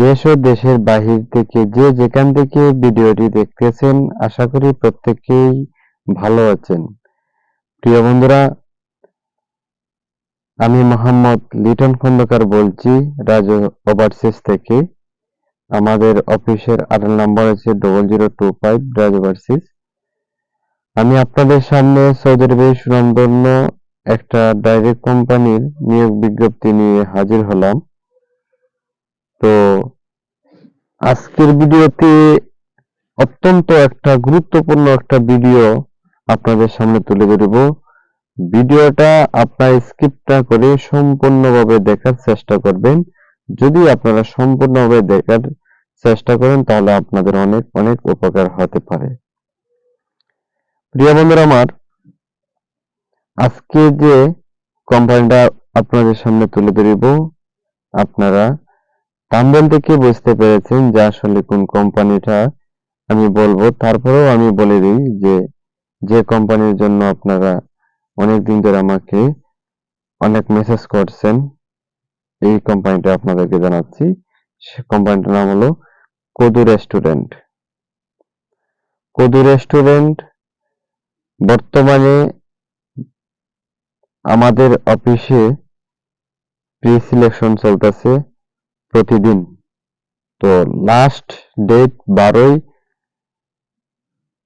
দেশ ও দেশের বাহির থেকে যে যেখান থেকে ভিডিওটি দেখতেছেন, আশা করি প্রত্যেকেই ভালো আছেন। প্রিয় বন্ধুরা, আমি মোহাম্মদ লিটন খন্দকার বলছি, রাজ ওভারসিজ থেকে। আমাদের অফিসের আঠারো নম্বর আছে double zero two five Raj overseas. আমি আপনাদের সামনে সৌদি আরবের সুনামধন্য একটা ডাইরেক্ট কোম্পানির নিয়োগ বিজ্ঞপ্তি নিয়ে হাজির হলাম। তো আজকের ভিডিওতে অত্যন্ত একটা গুরুত্বপূর্ণ একটা ভিডিও আপনাদের সামনে তুলে ধরব। ভিডিওটা আপনার স্কিপ না করে সম্পূর্ণভাবে দেখার চেষ্টা করবেন। যদি আপনারা সম্পূর্ণভাবে দেখার চেষ্টা করেন, তাহলে আপনাদের অনেক অনেক উপকার হতে পারে। প্রিয় বন্ধুরা আমার, আজকে যে কোম্পানিটা আপনাদের সামনে তুলে ধরিব, আপনারা থাম্বনেল থেকে বুঝতে পেরেছেন যে আসলে কোন কোম্পানিটা আমি বলব? তারপরেও আমি বলে দিই যে যে কোম্পানির জন্য আপনারা অনেক দিন ধরে আমাকে অনেক মেসেজ করছেন, এই কোম্পানিটা আপনাদেরকে জানাচ্ছি। সে কোম্পানিটার নাম হলো কদু রেস্টুরেন্ট। কদু রেস্টুরেন্ট বর্তমানে আমাদের অফিসে প্রি সিলেকশন চলতেছে। প্রতিদিন। তো লাস্ট ডেট বারোই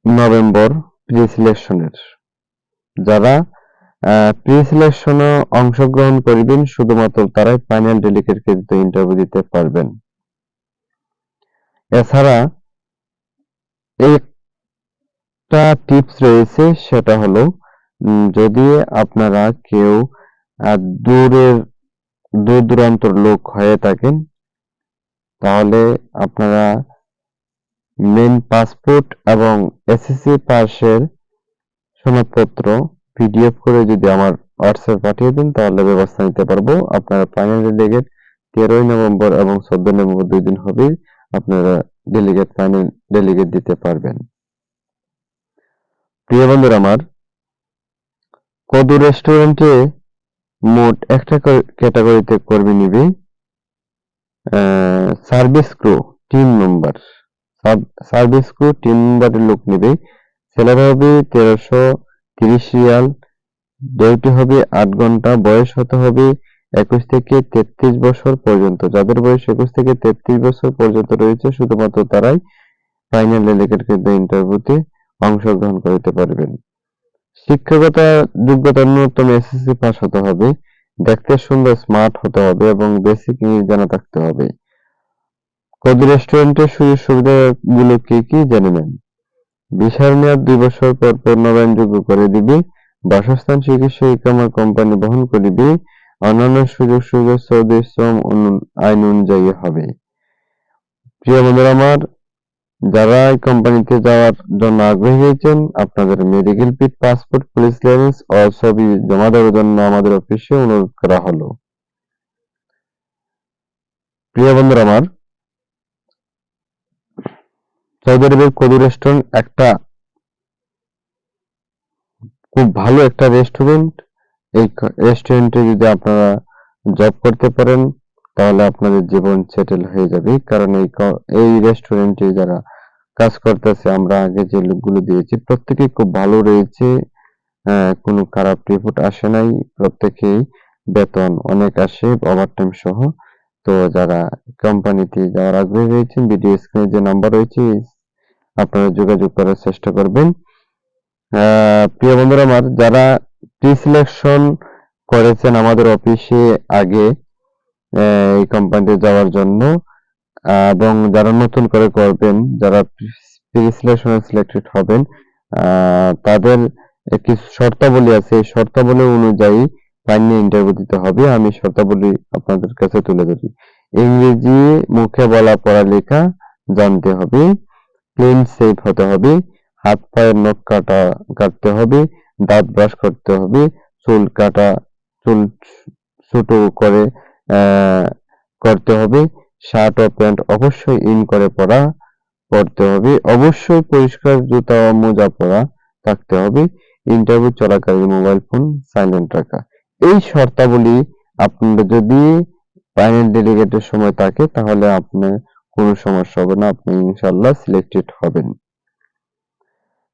নভেম্বর প্রি সিলেকশনের যারা প্রি সিলেকশনে অংশগ্রহণ করবেন, শুধুমাত্র তারাই ফাইনাল ডেলিগেট কিন্তু ইন্টারভিউ দিতে পারবেন। এছাড়া একটা টিপস রয়েছে, সেটা হলো যদি আপনারা কেউ দূরের দূর দূরান্তর লোক হয়ে থাকেন তাহলে আপনারা মেন পাসপোর্ট এবং এসএসসি পাসের সনদপত্র পিডিএফ করে যদি আমার হোয়াটসঅ্যাপ পাঠিয়ে দেন, তাহলে ব্যবস্থা নিতে পারব। আপনারা ফাইনাল ডেলিগেট তেরোই নভেম্বর এবং চোদ্দ নভেম্বর দুই দিন হবে আপনারা ডেলিগেট ফাইনাল ডেলিগেট দিতে পারবেন। প্রিয় বন্ধুরা আমার, কদু রেস্টুরেন্টে মোট একটা ক্যাটাগরিতে কর্মী নিবে। সার্ভিস ক্রু তিন নম্বর সার্ভিস ক্রু তিন নম্বরের লোক নেবে। স্যালারি হবে তেরোশো তিরিশ রিয়াল। ডিউটি হবে আট ঘণ্টা। বয়স হতে হবে একুশ থেকে তেত্রিশ বছর পর্যন্ত। যাদের বয়স একুশ থেকে তেত্রিশ বছর পর্যন্ত রয়েছে, শুধুমাত্র তারাই ফাইনাল কিন্তু ইন্টারভিউতে অংশগ্রহণ করতে পারবেন। শিক্ষকতা যোগ্যতা ন্যূনতম এসএসসি পাস হতে হবে। দেখতে সুন্দর স্মার্ট হতে হবে এবং বেসিক ইংলিশ জানা থাকতে হবে। কদি রেস্টুরেন্টের সুযোগ সুবিধাগুলো কি কি জেনে নেন। বিশাল মেয়াদ দুই বছর পর পর নবায়নযোগ্য করে দিবে, বাসস্থান, চিকিৎসা ইকামা কোম্পানি বহন করিবে অন্যান্য সুযোগ সুবিধা সৌদি শ্রম আইন অনুযায়ী হবে। প্রিয় বন্ধুরা আমার যারা এই কোম্পানিতে যাওয়ার জন্য আগ্রহী হয়েছেন, আপনাদের medical fit passport police clearance ও ছবি জমা দেওয়ার জন্য আমাদের অফিসে অনুরোধ করা হলো। প্রিয় বন্ধুরা আমার সৌদি আরবের কদু রেস্টুরেন্ট একটা খুব ভালো একটা রেস্টুরেন্ট এই রেস্টুরেন্টে যদি আপনারা জব করতে পারেন তাহলে আপনাদের জীবন সেটেল হয়ে যাবে। কারণ এই এই রেস্টুরেন্টে যারা কাজ করতেছে, আমরা আগে যে লোকগুলো দিয়েছি, প্রত্যেকে খুব ভালো রয়েছে। কোনো খারাপ রিপোর্ট আসে নাই, প্রত্যেকেই বেতন অনেক আসে ওভারটাইম সহ। তো যারা কোম্পানিতে যাওয়ার আগ্রহী রয়েছেন ভিডিও স্ক্রিনে যে নাম্বার রয়েছে, আপনারা যোগাযোগ করার চেষ্টা করবেন। প্রিয় বন্ধুরা, আমার যারা প্রি সিলেকশন করেছেন আমাদের অফিসে আগে এই কোম্পানিতে যাওয়ার জন্য। এবং যারা নতুন করে করবেন, যারা প্রিসিলেকশনে সিলেক্টেড হবেন তাদের কিছু শর্তাবলী আছে। এই শর্তাবলী অনুযায়ী ফাইনাল ইন্টারভিউ দিতে হবে। আমি শর্তাবলী আপনাদের কাছে তুলে ধরি। ইংরেজি মুখে বলা পড়ালেখা জানতে হবে ক্লিন সেফ হতে হবে, হাত পায়ের নখ কাটা, কাটতে হবে, দাঁত ব্রাশ করতে হবে, চুল কাটা, চুল ছোট করে করতে হবে। শার্ট ও প্যান্ট অবশ্যই ইন করে পরা পড়তে হবে। অবশ্যই পরিষ্কার জুতা ও মোজা পরা থাকতে হবে। ইন্টারভিউ চলাকালীন মোবাইল ফোন সাইলেন্ট রাখা। এই শর্তাবলী আপনারা যদি ফাইনাল ডেলিগেটের সময় থাকে, তাহলে আপনি কোনো সমস্যা হবে না। আপনি ইনশাল্লাহ সিলেক্টেড হবেন।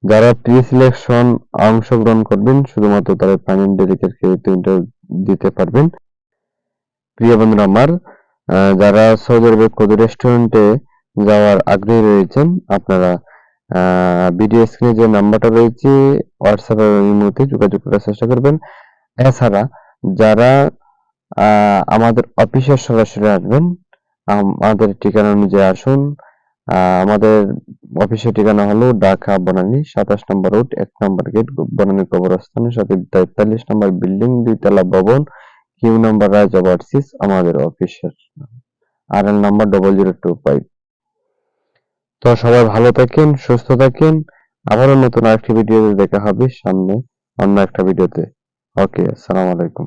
যারা প্রি সিলেকশন অংশগ্রহণ করবেন, শুধুমাত্র তারা ফাইনাল ডেলিগেট ইন্টারভিউ দিতে পারবেন। প্রিয় বন্ধুরা আমার যারা সৌদি আরবের রেস্টুরেন্টে যাওয়ার আগ্রহী রয়েছেন, আপনারা ভিডিও স্ক্রিনে যে নাম্বারটা রয়েছে হোয়াটসঅ্যাপে এই মুহূর্তে যোগাযোগ করার চেষ্টা করবেন। এছাড়া যারা আমাদের অফিসে সরাসরি আসবেন আমাদের ঠিকানা অনুযায়ী আসুন। আমাদের অফিসের ঠিকানা হলো ঢাকা বনানী সাতাশ নম্বর রোড, এক নম্বর গেট বনানী কবরস্থানের সাথে তেতাল্লিশ নম্বর বিল্ডিং, দুইতলা ভবন। কিউ নাম্বার রাজা ওয়ার্সিস আমাদের অফিসের R L number double zero two five তো সবাই ভালো থাকেন, সুস্থ থাকেন। আবারও নতুন আরেকটি ভিডিওতে দেখা হবে সামনে অন্য একটা ভিডিওতে। ওকে, আসসালামু আলাইকুম।